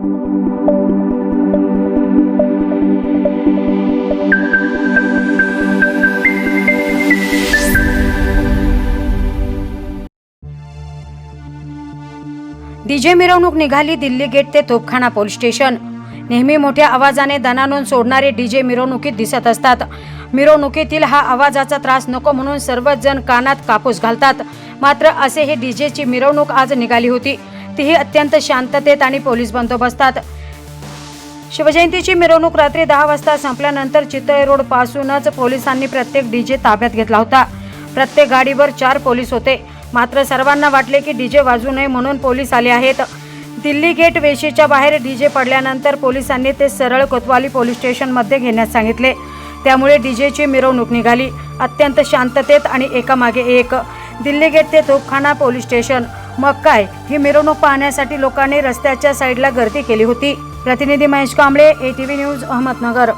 DJ मिरवणूक निघाली Delhi gate ते तोपखाना पोलीस स्टेशन. नेहमी मोठ्या आवाजाने दणानून सोडणारे डीजे मिरवणुकीत दिसत असतात. मिरवणुकीतील हा आवाजाचा त्रास नको म्हणून सर्वच जण कानात कापूस घालतात. मात्र असे हे डीजेची मिरवणूक आज निघाली होती. तीही अत्यंत शांततेत आणि पोलीस बंदोबस्तात शिवजयंतीची मिरवणूक रात्री दहा वाजता संपल्यानंतर चितळे रोड पासूनच पोलिसांनी प्रत्येक डीजे ताब्यात घेतला होता. प्रत्येक गाडीवर चार पोलीस होते. मात्र सर्वांना वाटले की डीजे वाजू नये म्हणून पोलीस आले आहेत. दिल्ली गेट वेशीच्या बाहेर डीजे पडल्यानंतर पोलिसांनी ते सरळ कोतवाली पोलीस स्टेशनमध्ये घेण्यास सांगितले. त्यामुळे डीजेची मिरवणूक निघाली. अत्यंत शांततेत आणि एकामागे एक. दिल्ली गेट ते तोपखाना पोलीस स्टेशन. मग काय? ही मिरवणूक पाहण्यासाठी लोकांनी रस्त्याच्या साईडला गर्दी केली होती. प्रतिनिधी महेश कांबळे एटीव्ही न्यूज अहमदनगर.